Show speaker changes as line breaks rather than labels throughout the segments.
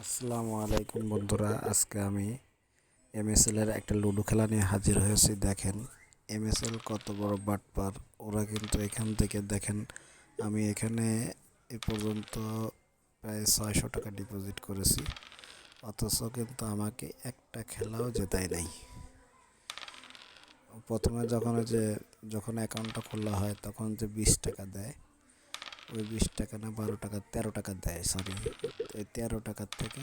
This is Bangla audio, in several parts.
আসসালামু আলাইকুম বন্ধুরা, আজকে আমি এমএসএল এর একটা লুডো খেলা নিয়ে হাজির হয়েছি। দেখেন এমএসএল কত বড় বাটপার, ওরা কিন্তু এখান থেকে দেখেন, আমি এখানে এ পর্যন্ত প্রায় ছয়শো টাকা ডিপোজিট করেছি, অথচ কিন্তু আমাকে একটা খেলাও জেতাই নাই। প্রথমে যখন যে, যখন অ্যাকাউন্টটা খোলা হয়, তখন যে বিশ টাকা দেয় ওই বিশ টাকা না বারো টাকা, তেরো টাকা দেয় সরি এই তেরো টাকার থেকে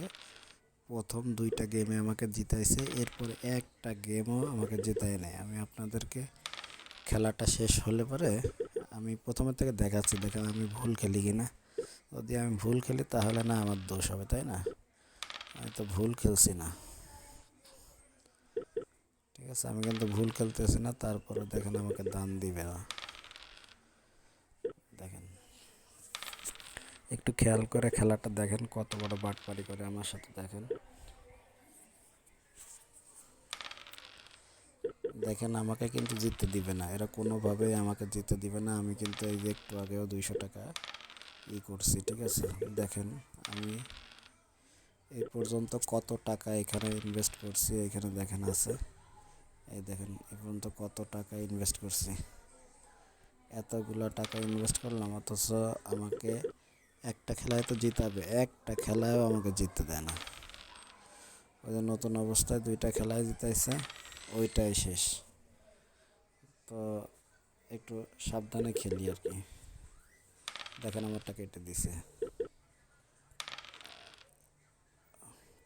প্রথম দুইটা গেমে আমাকে জিতাইছে, এরপরে একটা গেমও আমাকে জেতায় নেয় আমি আপনাদেরকে খেলাটা শেষ হলে পরে আমি প্রথমের থেকে দেখাচ্ছি, দেখেন আমি ভুল খেলি কি না যদি আমি ভুল খেলি তাহলে না আমার দোষ হবে, তাই না? আমি তো ভুল খেলছি না। ঠিক আছে, আমি কিন্তু ভুল খেলতেছি না, তারপরে দেখেন আমাকে দান দিবে না দেখেন একটু খেয়াল করে খেলাটা দেখেন, কত বড় বাটপারি করে আমার সাথে দেখেন। দেখেন, আমাকে কিন্তু জিততে দিবে না। এরা কোনোভাবেই আমাকে জিততে দিবে না। আমি কিন্তু এই যে একটু আগেও দুইশো টাকা ই করছি, ঠিক আছে? দেখেন, আমি এই পর্যন্ত কত টাকা এখানে ইনভেস্ট করছি, এখানে দেখেন আছে। এই দেখেন, এই পর্যন্ত কত টাকা ইনভেস্ট করছি। এতগুলো টাকা ইনভেস্ট করলাম, অথচ আমাকে একটা খেলায় তো জিতাবে একটা খেলায়ও আমাকে জিততে দেয় না। ওই যে নতুন অবস্থায় দুইটা খেলায় জিতাইছে, ওইটাই শেষ। তো একটু সাবধানে খেলি আর কি। দেখেন আমারটা কেটে দিছে।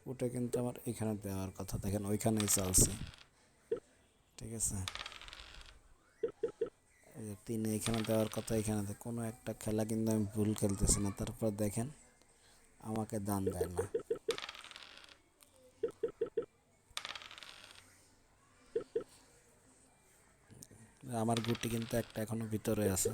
ওটা কিন্তু আমার এখানে দেওয়ার কথা, দেখেন ওইখানেই চলছে। ঠিক আছে? তিনে এখানে দেওয়ার কথা এখানে কোনো একটা খেলা কিন্তু আমি ভুল খেলতেছি না। তারপর দেখেন, আমাকে দান দেয় না। আমার গুটি কিন্তু একটা এখনও ভিতরে আছে।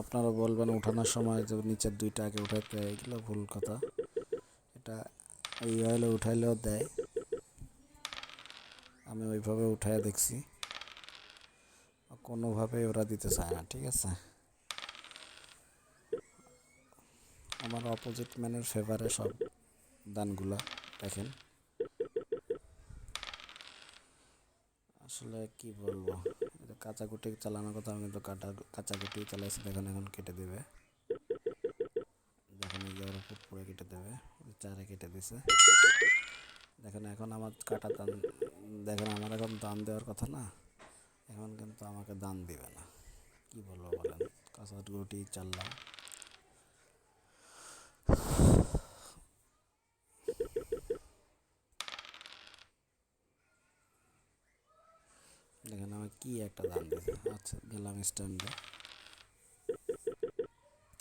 আপনারা বলবেন উঠানোর সময় যে নিচের দুইটা আগে উঠাইতে এগুলো ভুল কথা। এটা এই হলে উঠাইলেও দেয়। আমি ওইভাবে উঠায় দেখছি। কোনোভাবে ওরা দিতে চায় না, ঠিক আছে? আমার অপোজিট ম্যানের ফেভারে সব দানগুলা, দেখেন। আসলে কি বলব? কাঁচাকুটি চালানোর কথা আমি কিন্তু কাটা, কাঁচাকুটি চালাইছি, দেখেন এখন কেটে দেবে। দেখেন এই যে ফুট কেটে দেবে চারে কেটে দিছে। দেখেন এখন আমার কাটা দেখেন, আমার এখন দান দেওয়ার কথা না, এখন কিন্তু আমাকে দান দিবে না। কি বলব বলেন কাঁচাকুটি চাললাম। দেখেন, আমার কি একটা দান দিয়েছে আচ্ছা গেলাম স্ট্যান্ডে।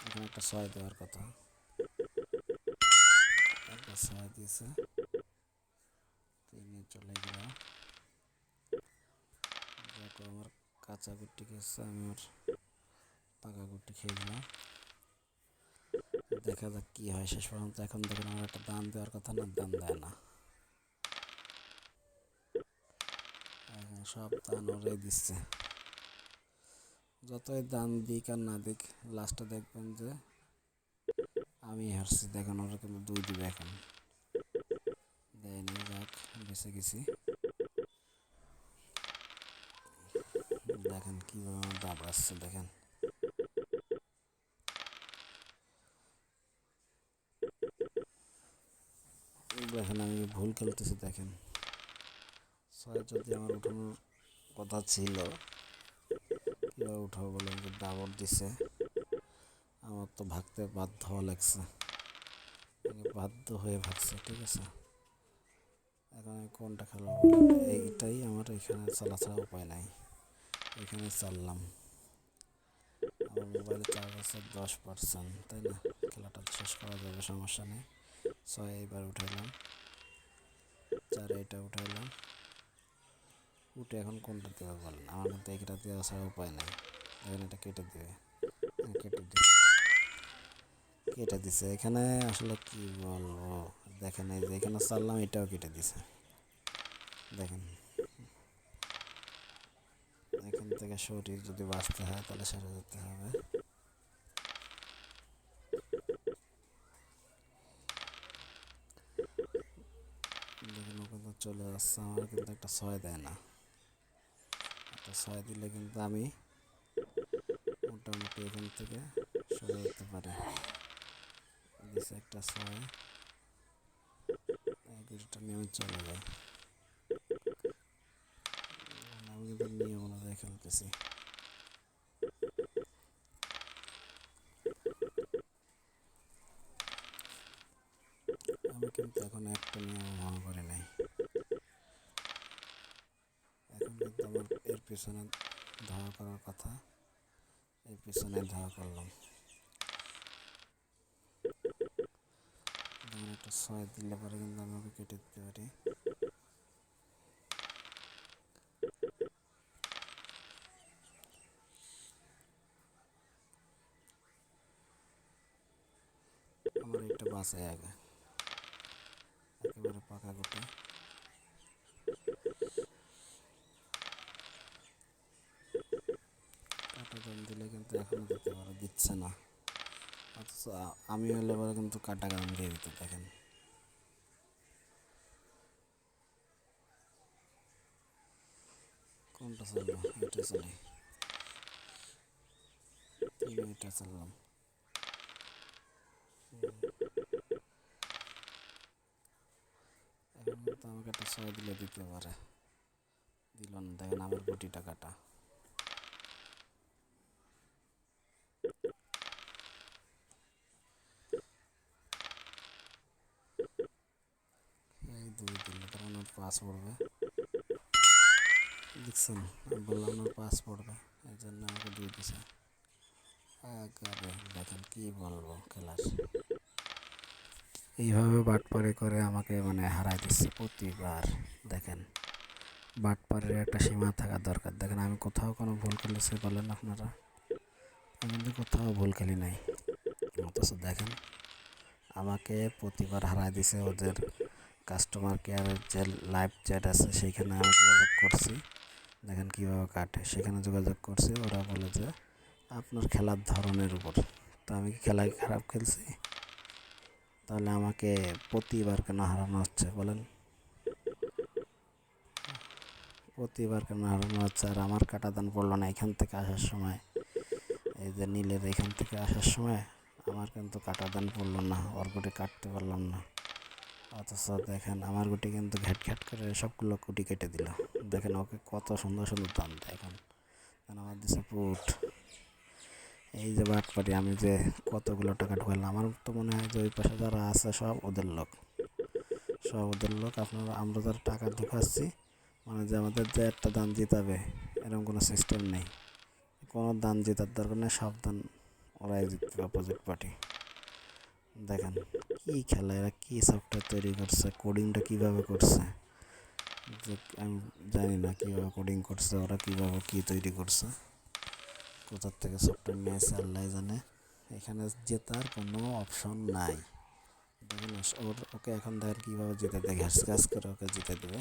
এখন একটা ছয় দেওয়ার কথা। একটা ছয় দিয়েছে তিনে চলে গেলাম দেখো আমার কাঁচা গুটি গেছে, আমি ওর পাকা গুটি খেয়ে দিলাম দেখা যাক কি হয়, শেষ পর্যন্ত এখন দেখেন আমার একটা দান দেওয়ার কথা না, দান দেয় না। সব দান ওরাই দিচ্ছে। যতই দান দিক আর না দিক, লাস্টে দেখবেন যে আমি হারছি, দেখেন ওরা কিন্তু দুই দিবে এখন। দেয়নি, যাক, বেঁচে গেছি। দেখেন কীভাবে দাবড়াচ্ছে দেখেন। দেখেন আমি ভুল খেলতেছি, দেখেন। ছয় যদি আমার উঠানোর কথা ছিল, কীভাবে উঠাবো বলে যে দাবর দিছে। আমার তো ভাগতে বাধ্য হওয়া লাগছে। বাধ্য হয়ে ভাগছে, ঠিক আছে? এখন আমি কোনটা খেলব? এইটাই আমার এখানে চলা ছাড়া উপায় নাই। এখানে চাললাম। আমার মোবাইলে চার্জ আছে দশ পার্সেন্ট তাই না? খেলাটা শেষ করা যাবে, সমস্যা নেই। ছয় এইবার উঠাইলাম। চার এটা উঠাইলাম। উঠে এখন কোনটা দেওয়া বলেন আমার কিন্তু এইটা দেওয়া ছাড়া উপায় নাই। এখন এটা কেটে দেবে। কেটে দিই কেটে দিছে। এখানে আসলে কি বলব? দেখেন এই যে এখানে চাললাম, এটাও কেটে দিছে। দেখেন। থেকে সঠিক যদি বাঁচতে হয়, তাহলে সেটা যেতে হবে। চলে যাচ্ছে আমার কিন্তু একটা ছয় দেয় না। একটা ছয় দিলে কিন্তু আমি মোটামুটি এখান থেকে সরে যেতে পারি। একটা ছয় এগুলোটা নিয়ে চলে যায় কিন্তু নিয়ম খেলতেছি আমি কিন্তু এখন একটা নিয়ম ভঙ্গ করে নাই এখন কিন্তু আমার এর পিছনে ধাওয়া করার কথা এর পিছনে ধাওয়া করলাম একটা ছয় দিলে পরে কিন্তু আমি কেটে দিতে পারি। বাসায় আগে একেবারে পাকা গোটা। আমি হলে পরে কিন্তু কাটা গান দিয়ে দিত, দেখেন। কোনটা চলল এটা এটা চললাম এখন কিন্তু আমাকে একটা ছয় দিলে দিতে পারে। দিল না, দেখেন আমার কোটি টাকাটা। এই দুই দিলে তার মানে ওর পাস পড়বে। দেখছেন, আমি বললাম ওর পাস পড়বে, এই জন্য আমাকে দুই দিছে। একেবারে দেখেন কি বলব, খেলার। এইভাবে বাটপারে করে আমাকে মানে হারাই দিচ্ছে প্রতিবার, দেখেন। বাটপারের একটা সীমা থাকা দরকার। দেখেন, আমি কোথাও কোনো ভুল খেলেছি বলেন আপনারা। আমি কিন্তু কোথাও ভুল খেলি নাই। অথচ দেখেন, আমাকে প্রতিবার হারাই দিছে ওদের কাস্টমার কেয়ারের যে লাইভ চ্যাট আছে সেইখানে আমি যোগাযোগ করছি। দেখেন কীভাবে কাটে। সেখানে যোগাযোগ করছি, ওরা বলে যে, আপনার খেলার ধরনের উপর। তো আমি কি খেলায় খারাপ খেলছি? তাহলে আমাকে প্রতিবার কেন হারানো হচ্ছে বলেন? প্রতিবার কেন হারানো হচ্ছে? আর আমার কাটা দান পড়ল না এখান থেকে আসার সময়। এই যে নীলের এখান থেকে আসার সময় আমার কিন্তু কাটা দান পড়ল না, ওর গুটি কাটতে পারলাম না। অথচ দেখেন, আমার গুটি কিন্তু ঘ্যাট ঘ্যাট করে সবগুলো কুটি কেটে দিল। দেখেন ওকে কত সুন্দর সুন্দর দাম দেয় এখন। আমার দিছে পুট। এই যে বাটপাটি, আমি যে কতগুলো টাকা ঢুকালাম, আমার তো মনে হয় যে ওই পাশে যারা আছে সব ওদের লোক। সব ওদের লোক, আপনারা, আমরা যারা টাকা ঢুকাচ্ছি মানে যে আমাদের যে একটা দান জিতাবে, এরকম কোনো সিস্টেম নেই। কোনো দান জেতার দরকার নেই, সব দান ওরাই জিতবে অপোজিট পার্টি দেখেন, কি খেলা, এরা কী সফটওয়্যার তৈরি করছে কোডিংটা কীভাবে করছে? যে, আমি জানি না কীভাবে কোডিং করছে, ওরা কীভাবে কী তৈরি করছে। কোথার থেকে সফটওয়্যার নিয়েছে আল্লাহ জানে। এখানে জেতার কোনো অপশন নাই। দেখেন ওর ওকে এখন দেখেন কীভাবে জিতে দেয় ঘ্যাস ঘ্যাস করে ওকে জিতে দেবে।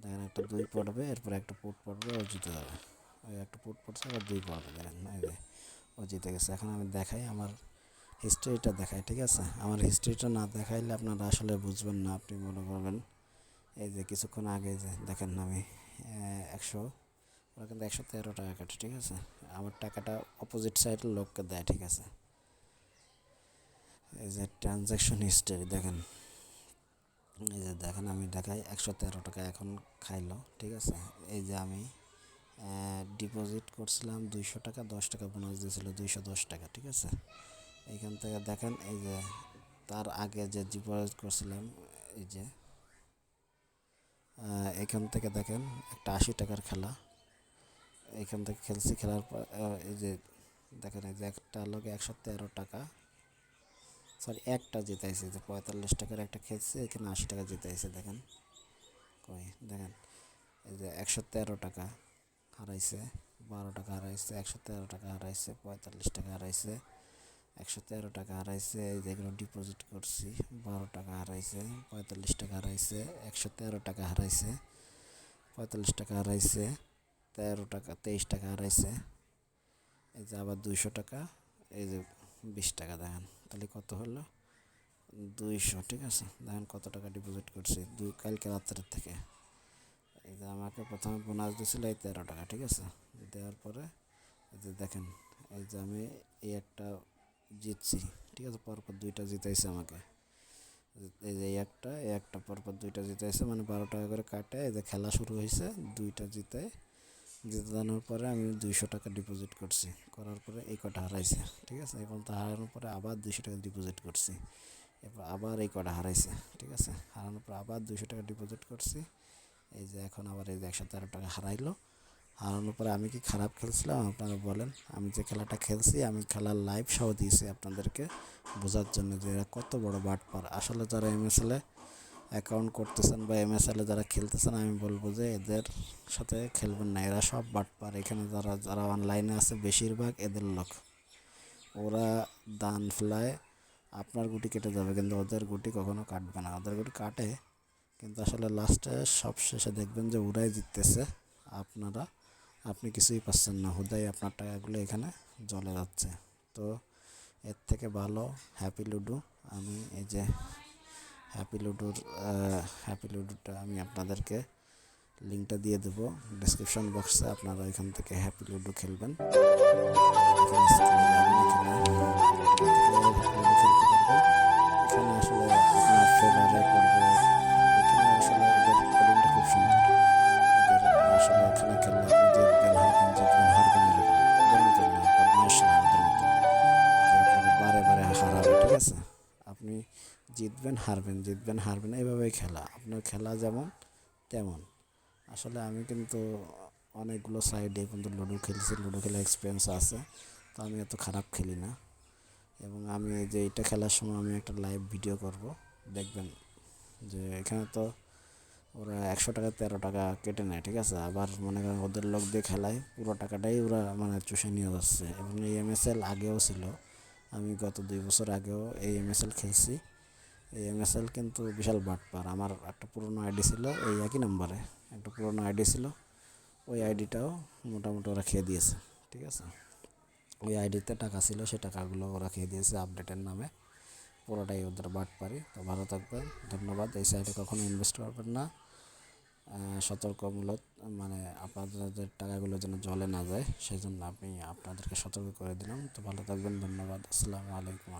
দেখেন একটা দুই পড়বে, এরপর একটা পুট পড়বে, ও জিতে যাবে। ওই একটা পুট পড়ছে, আবার দুই পড়বে, দেখেন ও জিতে গেছে। এখন আমি দেখাই আমার হিস্ট্রিটা দেখাই, ঠিক আছে? আমার হিস্ট্রিটা না দেখাইলে আপনারা আসলে বুঝবেন না, আপনি মনে করবেন। এই যে, কিছুক্ষণ আগে যে, দেখেন আমি একশো ওরা কিন্তু একশো তেরো টাকা কাটে, ঠিক আছে? আমার টাকাটা অপোজিট সাইডের লোককে দেয়, ঠিক আছে? এই যে ট্রানজ্যাকশন হিস্ট্রি দেখেন। এই যে দেখেন, আমি দেখাই একশো তেরো টাকা এখন খাইলো, ঠিক আছে? এই যে আমি ডিপোজিট করছিলাম দুইশো টাকা, দশ টাকা বোনাস দিয়েছিলো দুইশো দশ টাকা, ঠিক আছে? এইখান থেকে দেখেন, এই যে তার আগে যে ডিপোজিট করছিলাম, এই যে এখান থেকে দেখেন, একটা আশি টাকার খেলা। এইখান থেকে খেলছি, খেলার পর এই যে দেখেন এই যে একটা লোকে একশো তেরো টাকা সরি একটা জিতাইছে যে পঁয়তাল্লিশ টাকার একটা খেলছে, এখানে আশি টাকা জিতাইছে, দেখেন। কই, দেখেন, এই যে একশো তেরো টাকা হারাইছে, বারো টাকা হারাইছে, একশো তেরো টাকা হারাইছে, পঁয়তাল্লিশ টাকা হারাইছে, একশো তেরো টাকা হারাইছে, এই যেগুলো ডিপোজিট করছি, বারো টাকা হারাইছে, পঁয়তাল্লিশ টাকা হারাইছে, একশো তেরো টাকা হারাইছে, পঁয়তাল্লিশ টাকা হারাইছে তেরো টাকা, তেইশ টাকা হারাইছে। এই যে আবার দুইশো টাকা, এই যে বিশ টাকা, দেখেন তাহলে কত হলো? দুইশো, ঠিক আছে? দেখেন কত টাকা ডিপোজিট করছি দুই, কালকে রাত্রের থেকে। এই যে আমাকে প্রথমে বোনাস দিয়েছিল এই তেরো টাকা, ঠিক আছে? দেওয়ার পরে এই যে দেখেন, এই যে আমি এই একটা জিতছি, ঠিক আছে? পরপর দুইটা জিতাইছে আমাকে। এই যে এই একটা এই একটা পরপর দুইটা জিতাইছে মানে বারো টাকা করে কাটে, এই যে খেলা শুরু হয়েছে দুইটা জিতে জিতানোর পরে আমি দুইশো টাকা ডিপোজিট করছি। করার পরে এই কটা হারাইছে, ঠিক আছে? এখন তো হারানোর পরে আবার দুইশো টাকা ডিপোজিট করছি। এরপর আবার এই কটা হারাইছে, ঠিক আছে? হারানোর পর আবার দুইশো টাকা ডিপোজিট করছি। এই যে এখন আবার এই যে একশো তেরো টাকা হারাইলো। হারানোর পরে আমি কি খারাপ খেলছিলাম? আপনারা বলেন। আমি যে খেলাটা খেলছি, আমি খেলার লাইভ সহ দিয়েছি আপনাদেরকে বোঝার জন্য যে এরা কত বড় বাটপার। আসলে যারা এমএসএলে অ্যাকাউন্ট করতেছেন বা এমএসএলে যারা খেলতেছেন, আমি বলব যে এদের সাথে খেলবেন না। এরা সব বাটপার এখানে যারা যারা অনলাইনে আছে, বেশিরভাগ এদের লোক। ওরা দান ফেলায় আপনার গুটি কেটে যাবে, কিন্তু ওদের গুটি কখনো কাটবে না। ওদের গুটি কাটে, কিন্তু আসলে লাস্টে সব শেষে দেখবেন যে ওরাই জিততেছে। আপনারা, আপনি কিছুই পাচ্ছেন না। হুদাই আপনার টাকাগুলো এখানে জলে যাচ্ছে। তো এর থেকে ভালো হ্যাপি লুডো। আমি এই যে হ্যাপি লুডোর হ্যাপি লুডোটা আমি আপনাদেরকে লিঙ্কটা দিয়ে দেবো। ডিসক্রিপশন বক্সে আপনারা এখান থেকে হ্যাপি লুডো খেলবেন। এখানে আসলে আপনার ফেভারে পড়বে হারবেন, জিতবেন, হারবেন এইভাবেই খেলা। আপনার খেলা যেমন, তেমন। আসলে আমি কিন্তু অনেকগুলো সাইডে কিন্তু লুডো খেলছি, লুডো খেলা এক্সপিরিয়েন্স আছে, তো আমি এত খারাপ খেলি না। এবং আমি যে এইটা খেলার সময় আমি একটা লাইভ ভিডিও করব, দেখবেন যে এখানে তো ওরা একশো টাকা, তেরো টাকা কেটে নেয়, ঠিক আছে? আবার মনে করেন ওদের লোক দিয়ে খেলায় পুরো টাকাটাই ওরা মানে চুষে নিয়ে যাচ্ছে। এবং এই এম এস এল আগেও ছিল। আমি গত দুই বছর আগেও এই এম এস এল খেলছি। এই এমএসএল কিন্তু বিশাল বাটপার। আমার একটা পুরনো আইডি ছিল, এই একই নাম্বারে একটা পুরনো আইডি ছিল, ওই আইডিটাও মোটামুটি ওরা খেয়ে দিয়েছে, ঠিক আছে? ওই আইডিতে টাকা ছিল, সেই টাকাগুলো ওরা খেয়ে দিয়েছে আপডেটের নামে। পুরোটাই ওদের বাট পারি তো ভালো থাকবেন, ধন্যবাদ। এই সাইডে কখনো ইনভেস্ট করবেন না। সতর্কমূলক মানে আপনাদের টাকাগুলো যেন জলে না যায় সেই জন্য আমি আপনাদেরকে সতর্ক করে দিলাম। তো ভালো থাকবেন, ধন্যবাদ। আসসালামু আলাইকুম